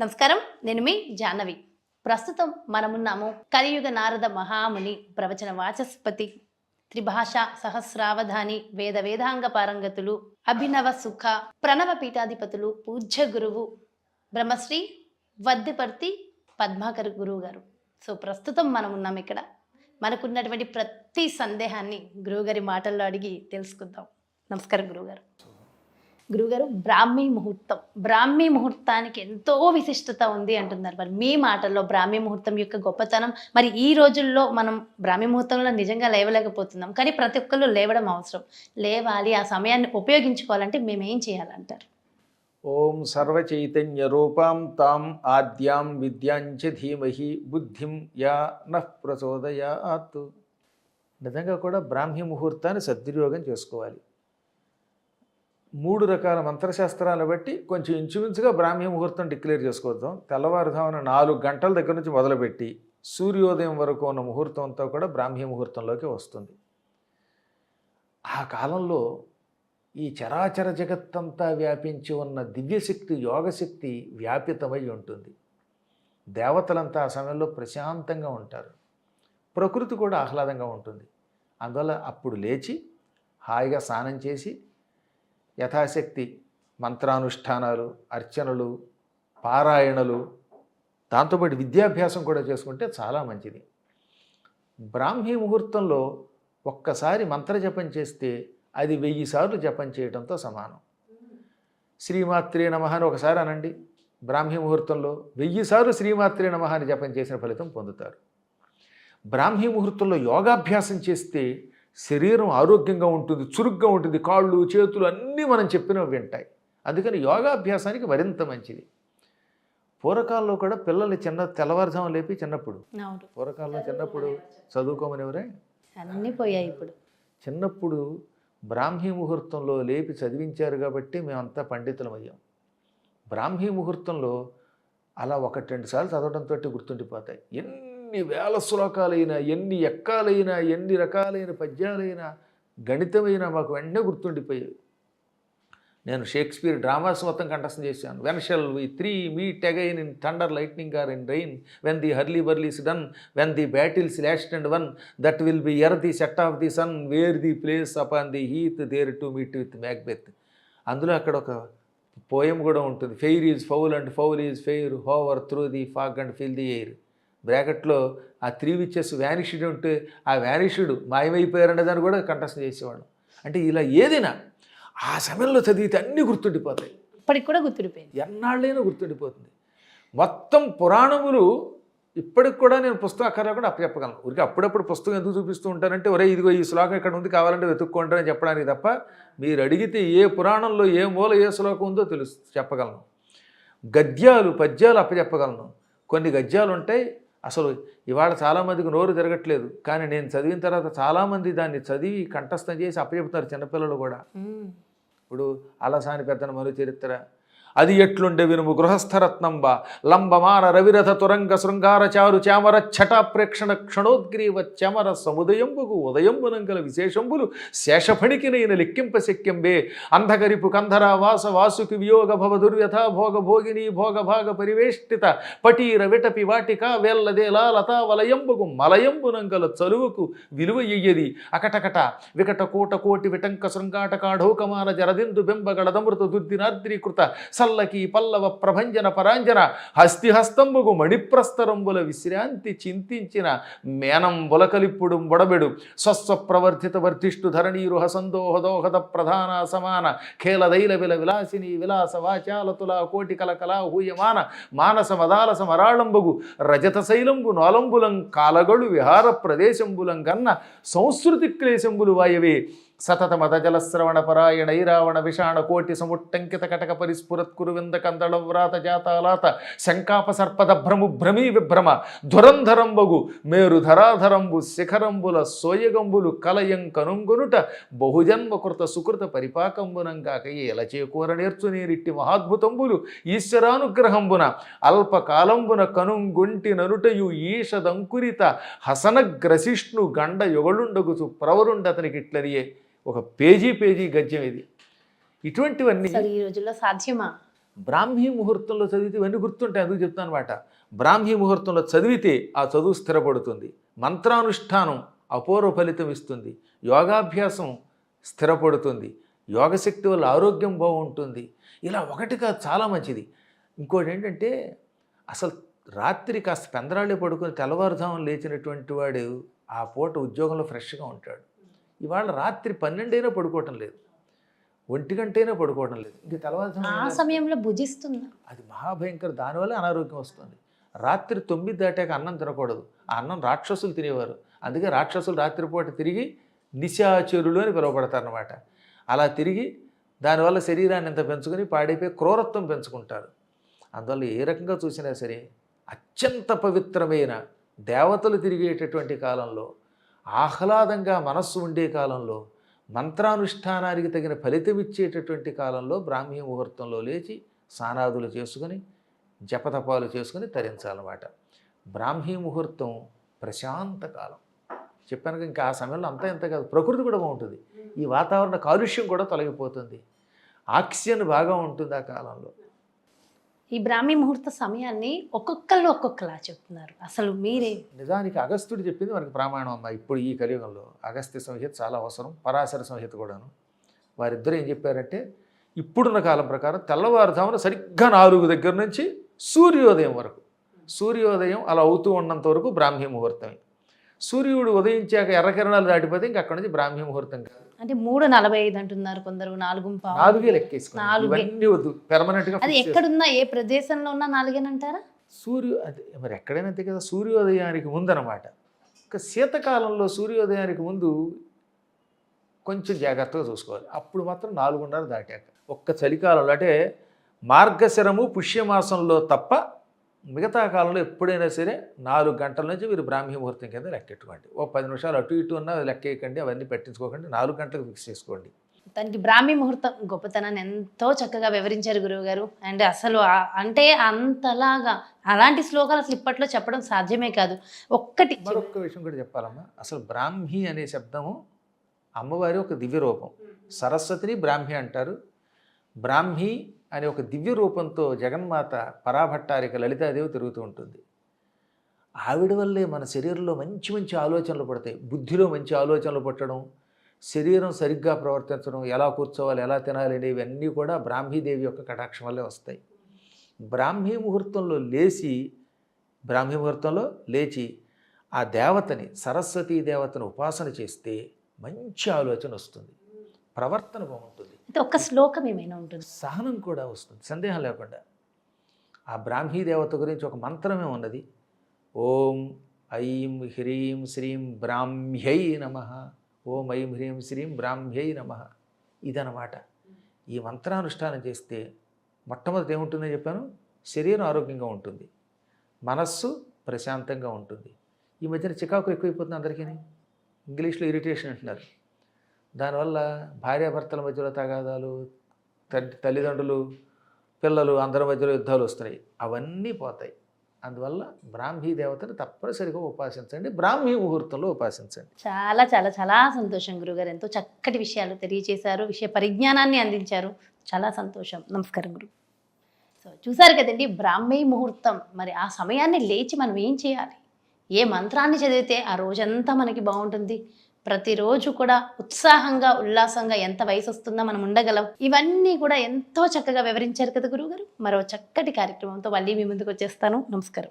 నమస్కారం. నేను మీ జాహ్నవి. ప్రస్తుతం మనమున్నాము కలియుగ నారద మహాముని ప్రవచన వాచస్పతి. త్రిభాష సహస్రావధాని వేద వేదాంగ పారంగతులు అభినవ సుఖ ప్రణవ పీఠాధిపతులు పూజ్య గురువు బ్రహ్మశ్రీ వద్దిపర్తి పద్మాకర్ గురువు గారు సో ప్రస్తుతం మనం ఉన్నాం ఇక్కడ. మనకున్నటువంటి ప్రతి సందేహాన్ని గురువుగారి మాటల్లో అడిగి తెలుసుకుందాం. నమస్కారం గురువుగారు. గురుగారు బ్రాహ్మీ ముహూర్తం. బ్రాహ్మీ ముహూర్తానికి ఎంతో విశిష్టత ఉంది అంటున్నారు. మరి మీ మాటల్లో బ్రాహ్మీ ముహూర్తం యొక్క గొప్పతనం మరి ఈ రోజుల్లో మనం బ్రాహ్మీ ముహూర్తంలో నిజంగా లేవలేకపోతున్నాం. కానీ ప్రతి ఒక్కళ్ళు లేవడం అవసరం. లేవాలి ఆ సమయాన్ని ఉపయోగించుకోవాలంటే మేమేం చేయాలంటారు? ఓం సర్వచైతన్య రూపాం తాం ఆద్యాం విద్యాంచ ధీమహి బుద్ధిం యా నః ప్రచోదయాత్. నిజంగా కూడా బ్రాహ్మీ ముహూర్తాన్ని సద్వినియోగం చేసుకోవాలి. మూడు రకాల మంత్రశాస్త్రాలు బట్టి కొంచెం ఇంచుమించుగా బ్రాహ్మీ ముహూర్తం డిక్లేర్ చేసుకోవద్దాం. తెల్లవారుజామున నాలుగు గంటల దగ్గర నుంచి మొదలుపెట్టి సూర్యోదయం వరకు ఉన్న ముహూర్తం అంతా కూడా బ్రాహ్మీ ముహూర్తంలోకి వస్తుంది. ఆ కాలంలో ఈ చరాచర జగత్తంతా వ్యాపించి ఉన్న దివ్యశక్తి యోగశక్తి వ్యాపితమై ఉంటుంది. దేవతలంతా ఆ సమయంలో ప్రశాంతంగా ఉంటారు. ప్రకృతి కూడా ఆహ్లాదంగా ఉంటుంది. అందువల్ల అప్పుడు లేచి హాయిగా స్నానం చేసి యథాశక్తి మంత్రానుష్ఠానాలు అర్చనలు పారాయణలు దాంతోపాటు విద్యాభ్యాసం కూడా చేసుకుంటే చాలా మంచిది. బ్రాహ్మీ ముహూర్తంలో ఒక్కసారి మంత్రజపం చేస్తే అది వెయ్యి సార్లు జపం చేయడంతో సమానం. శ్రీమాత్రే నమ అని ఒకసారి అనండి. బ్రాహ్మీ ముహూర్తంలో వెయ్యి సార్లు శ్రీమాత్రే నమ అని జపం చేసిన ఫలితం పొందుతారు. బ్రాహ్మీ ముహూర్తంలో యోగాభ్యాసం చేస్తే శరీరం ఆరోగ్యంగా ఉంటుంది చురుగ్గా ఉంటుంది కాళ్ళు చేతులు అన్నీ మనం చెప్పినవి వింటాయి. అందుకని యోగాభ్యాసానికి మరింత మంచిది. పూర్వకాలంలో కూడా పిల్లల్ని చిన్న తెల్లవారుజాము లేపి చిన్నప్పుడు. పూర్వకాలంలో చిన్నప్పుడు చదువుకోమనివరే అన్నీ పోయాయి ఇప్పుడు. చిన్నప్పుడు బ్రాహ్మీ ముహూర్తంలో లేపి చదివించారు కాబట్టి మేమంతా పండితులం అయ్యాం బ్రాహ్మీ ముహూర్తంలో అలా ఒకటి రెండు సార్లు చదవడంతో గుర్తుండిపోతాయి. ఎన్ని ఎన్ని వేల శ్లోకాలైనా ఎన్ని ఎక్కాలైనా ఎన్ని రకాలైన పద్యాలైనా గణితమైనా మాకు వెంటనే గుర్తుండిపోయేవి. నేను షేక్స్పియర్ డ్రామాస్ మొత్తం కంఠస్థం చేశాను. When shall we three meet again in thunder lightning or in rain when the hurly burly's done when the battle's lost and won that will be ere the set of the sun where the place upon the heath there to meet with Macbeth అందులో అక్కడ ఒక poem కూడా ఉంటుంది. Fair is foul and foul is fair hover through the fog and fill the air బ్రాకెట్లో ఆ three witches vanished ఉంటే ఆ vanished మాయమైపోయారనే దాన్ని కూడా కంఠస్థం చేసేవాడు అంటే ఇలా ఏదైనా ఆ సమయంలో చదివితే అన్నీ గుర్తుండిపోతాయి. ఇప్పటికి కూడా గుర్తుడిపోయింది. ఎన్నాళ్ళైనా గుర్తుండిపోతుంది. మొత్తం పురాణములు ఇప్పటికి కూడా నేను పుస్తకం అక్కర్లా కూడా అప్పచెప్పగలను. ఊరికి అప్పుడప్పుడు పుస్తకం ఎందుకు చూపిస్తూ ఉంటానంటే ఒరే ఇదిగో ఈ శ్లోకం ఇక్కడ ఉంది కావాలంటే వెతుక్కుంటారని చెప్పడానికి తప్ప మీరు అడిగితే ఏ పురాణంలో ఏ మూల ఏ శ్లోకం ఉందో తెలుసు చెప్పగలను. గద్యాలు పద్యాలు అప్పచెప్పగలను. కొన్ని గద్యాలు ఉంటాయి అసలు ఇవాళ చాలామందికి నోరు తిరగట్లేదు. కానీ నేను చదివిన తర్వాత చాలామంది దాన్ని చదివి కంఠస్థం చేసి అప్పచెప్తున్నారు చిన్నపిల్లలు కూడా. ఇప్పుడు అలసాని పెద్దన మరు చరిత్ర. అది ఎట్లుండే వినుము గృహస్థరత్నంబ లంబమాన రవిరథ తురంగ శృంగార చారు చామర ఛట ప్రేక్షణ క్షణోద్గ్రీవ చమర సముదయంబుకు ఉదయంబునంగల విశేషంబులు శేషఫణికినైన లెక్కింప శక్యంబే. అంధకరిపు కంధర వాస వాసుకి వియోగ భవ దుర్వ్యథ భోగ భోగిని భోగ భాగ పరివేష్టిత పటీర విటపి వాటిక వేల్లదేలా లతా వలయంబుకు మలయంబునంగల చలువుకు విలువ ఇయ్యది. అకటకట వికట కోట కోటి విటంక శృంగాట కాఢోకమాన జరదిందు బింబగళదమృత దుద్దినాద్రీకృత సల్లకి పల్లవ ప్రభంజన పరాంజన హస్తిహస్తంబుగు మణిప్రస్తరంబుల విశ్రాంతి చింతించిన మేనం బులకలిప్పుడు బొడబెడు స్వస్వ ప్రవర్ధిత వర్ధిష్టు ధరణీరు హసందోహదోహద ప్రధాన సమాన ఖేలదైల విల విలాసిని విలాస వాచాలతుల కోటి కలకల హూయమాన మానస మదాలస మరాళంబగు రజత శైలంబు నోలంబులం కాలగడు విహార ప్రదేశంబులం కన్న సంస్కృతి క్లేశంబులు వాయవే. సతత మద జలశ్రవణ పరాయణ విషాణ కోటి సముట్టంకిత కటక పరిస్ఫురత్కురువింద కందళ వ్రాత జాతాలాత శంకాప సర్పద భ్రము భ్రమీ విభ్రమ ధురంధరంబగు మేరు ధరాధరంబు శిఖరంబుల సోయగంబులు కలయం కనుంగునుట బహుజన్మకృత సుకృత పరిపాకంబునంగాక ఎలా చేకూర నేర్చు నేరిట్టి మహాద్భుతంబులు ఈశ్వరానుగ్రహంబున అల్పకాలంబున కనుంగుంటి ననుటయు ఈషదంకురిత హసనగ్రసిష్ణు గండ యొగళుండగుచు ప్రవరుండతనికిట్లనియే. ఒక పేజీ పేజీ గద్యం ఇది. ఇటువంటివన్నీ అసలు ఈ రోజుల్లో సాధ్యమా? బ్రాహ్మీ ముహూర్తంలో చదివితే ఇవన్నీ గుర్తుంటాయి అందుకు చెప్తాను అనమాట బ్రాహ్మీ ముహూర్తంలో చదివితే ఆ చదువు స్థిరపడుతుంది. మంత్రానుష్ఠానం అపూర్వ ఫలితం ఇస్తుంది. యోగాభ్యాసం స్థిరపడుతుంది. యోగశక్తి వల్ల ఆరోగ్యం బాగుంటుంది. ఇలా ఒకటి కాదు చాలా మంచిది. ఇంకోటి ఏంటంటే అసలు రాత్రి కాస్త పెందరాళ్ళే పడుకొని తెల్లవారుజామున లేచినటువంటి వాడు ఆ పూట ఉద్యోగంలో ఫ్రెష్గా ఉంటాడు. ఇవాళ రాత్రి పన్నెండైనా పడుకోవటం లేదు. ఒంటి గంటైనా పడుకోవడం లేదు. ఇంక ఆ తెల్లవారుజామున సమయంలో భుజిస్తున్నా. అది మహాభయంకర దానివల్ల అనారోగ్యం వస్తుంది. రాత్రి తొమ్మిది దాటాక అన్నం తినకూడదు. ఆ అన్నం రాక్షసులు తినేవారు. అందుకే రాక్షసులు రాత్రిపూట తిరిగి నిశాచరులు అని పిలువబడతారనమాట అలా తిరిగి దానివల్ల శరీరాన్ని ఎంత పెంచుకొని పాడైపోయి క్రూరత్వం పెంచుకుంటారు. అందువల్ల ఏ రకంగా చూసినా సరే అత్యంత పవిత్రమైన దేవతలు తిరిగేటటువంటి కాలంలో ఆహ్లాదంగా మనస్సు ఉండే కాలంలో మంత్రానుష్ఠానానికి తగిన ఫలితం ఇచ్చేటటువంటి కాలంలో బ్రాహ్మీ ముహూర్తంలో లేచి స్నానాదులు చేసుకుని జపతపాలు చేసుకుని తరించాలన్నమాట. బ్రాహ్మీ ముహూర్తం ప్రశాంత కాలం. చెప్పాను ఇంకా ఆ సమయంలో అంతా ఎంత కాదు ప్రకృతి కూడా బాగుంటుంది. ఈ వాతావరణ కాలుష్యం కూడా తొలగిపోతుంది. ఆక్సిజన్ బాగా ఉంటుంది ఆ కాలంలో. ఈ బ్రాహ్మీ ముహూర్త సమయాన్ని ఒక్కొక్కళ్ళు ఒక్కొక్కలా చెప్తున్నారు. అసలు మీరే? నిజానికి అగస్త్యుడు చెప్పింది మనకి ప్రామాణం అమ్మ ఇప్పుడు ఈ కలియుగంలో అగస్త్య సంహిత చాలా అవసరం పరాశర సంహిత కూడాను. వారిద్దరూ ఏం చెప్పారంటే ఇప్పుడున్న కాలం ప్రకారం తెల్లవారుజామున సరిగ్గా నాలుగు దగ్గర నుంచి సూర్యోదయం వరకు సూర్యోదయం అలా అవుతూ ఉన్నంత వరకు బ్రాహ్మీ ముహూర్తమే. సూర్యుడు ఉదయించాక ఎర్రకిరణాలు దాటిపోతే ఇంక అక్కడి నుంచి బ్రాహ్మీ ముహూర్తం కాదు. అంటే మూడు నలభై ఐదు అంటున్నారు కొందరు నాలుగు నాలుగే. ఇవన్నీ వద్దు. పెర్మనెంట్గా అది ఎక్కడున్నా ఏ ప్రదేశంలో ఉన్నా నాలుగేనంటారా? సూర్యు అదే మరి ఎక్కడైనా అంతే కదా సూర్యోదయానికి ముందనమాట. ఇక శీతకాలంలో సూర్యోదయానికి ముందు కొంచెం జాగ్రత్తగా చూసుకోవాలి. అప్పుడు మాత్రం నాలుగున్నర దాటాక. ఒక్క చలికాలంలో అంటే మార్గశిరము పుష్యమాసంలో తప్ప మిగతా కాలంలో ఎప్పుడైనా సరే నాలుగు గంటల నుంచి మీరు బ్రాహ్మీ ముహూర్తం కింద లెక్కెట్టుకోండి ఓ పది నిమిషాలు అటు ఇటు ఉన్నా లెక్కేయకండి అవన్నీ పట్టించుకోకండి నాలుగు గంటలకు ఫిక్స్ చేసుకోండి. దానికి బ్రాహ్మీ ముహూర్తం గొప్పతనాన్ని ఎంతో చక్కగా వివరించారు గురువు గారు అండ్ అసలు అంటే అంతలాగా అలాంటి శ్లోకాలు అసలు ఇప్పట్లో చెప్పడం సాధ్యమే కాదు. ఒక్కటి మరొక విషయం కూడా చెప్పాలమ్మా. అసలు బ్రాహ్మి అనే శబ్దము అమ్మవారి ఒక దివ్య రూపం. సరస్వతిని బ్రాహ్మి అంటారు. బ్రాహ్మి అనే ఒక దివ్య రూపంతో జగన్మాత పరాభట్టారిక లలితాదేవి తిరుగుతూ ఉంటుంది. ఆవిడ వల్లే మన శరీరంలో మంచి మంచి ఆలోచనలు పడతాయి. బుద్ధిలో మంచి ఆలోచనలు పట్టడం శరీరం సరిగ్గా ప్రవర్తించడం ఎలా కూర్చోవాలి ఎలా తినాలి అనేవి అన్నీ కూడా బ్రాహ్మీదేవి యొక్క కటాక్షం వల్లే వస్తాయి. బ్రాహ్మీ ముహూర్తంలో లేచి బ్రాహ్మీ ముహూర్తంలో లేచి ఆ దేవతని సరస్వతీ దేవతను ఉపాసన చేస్తే మంచి ఆలోచన వస్తుంది. ప్రవర్తన బాగుంటుంది. ఒక శ్లోకం ఏమైనా ఉంటుంది? సహనం కూడా వస్తుంది సందేహం లేకుండా. ఆ బ్రాహ్మీ దేవత గురించి ఒక మంత్రమే ఉన్నది. ఓం ఐం హ్రీం శ్రీం బ్రాహ్మ్యై నమ. ఓం ఐం హ్రీం శ్రీం బ్రాహ్మ్యై నమ. ఇదనమాట ఈ మంత్రానుష్ఠానం చేస్తే మొట్టమొదటి ఏముంటుందని చెప్పాను? శరీరం ఆరోగ్యంగా ఉంటుంది. మనస్సు ప్రశాంతంగా ఉంటుంది. ఈ మధ్యన చికాకు ఎక్కువైపోతుంది అందరికీ ఇంగ్లీష్లో ఇరిటేషన్ అంటున్నారు. దానివల్ల భార్యాభర్తల మధ్యలో తగాదాలు తండ్రి తల్లిదండ్రులు పిల్లలు అందరి మధ్యలో యుద్ధాలు వస్తున్నాయి. అవన్నీ పోతాయి. అందువల్ల బ్రాహ్మీ దేవతను తప్పనిసరిగా ఉపాసించండి. బ్రాహ్మీ ముహూర్తంలో ఉపాసించండి. చాలా చాలా చాలా సంతోషం గురుగారు. ఎంతో చక్కటి విషయాలు తెలియజేశారు. విషయ పరిజ్ఞానాన్ని అందించారు. చాలా సంతోషం. నమస్కారం గురు. సో చూసారు కదండి బ్రాహ్మీ ముహూర్తం. మరి ఆ సమయాన్ని లేచి మనం ఏం చేయాలి? ఏ మంత్రాన్ని చదివితే ఆ రోజంతా మనకి బాగుంటుంది? ప్రతిరోజు కూడా ఉత్సాహంగా ఉల్లాసంగా ఎంత వయసు వస్తుందో మనం ఉండగలం. ఇవన్నీ కూడా ఎంతో చక్కగా వివరించారు కదా గురువుగారు. మరో చక్కటి కార్యక్రమంతో మళ్ళీ మీ ముందుకు వచ్చేస్తాను. నమస్కారం.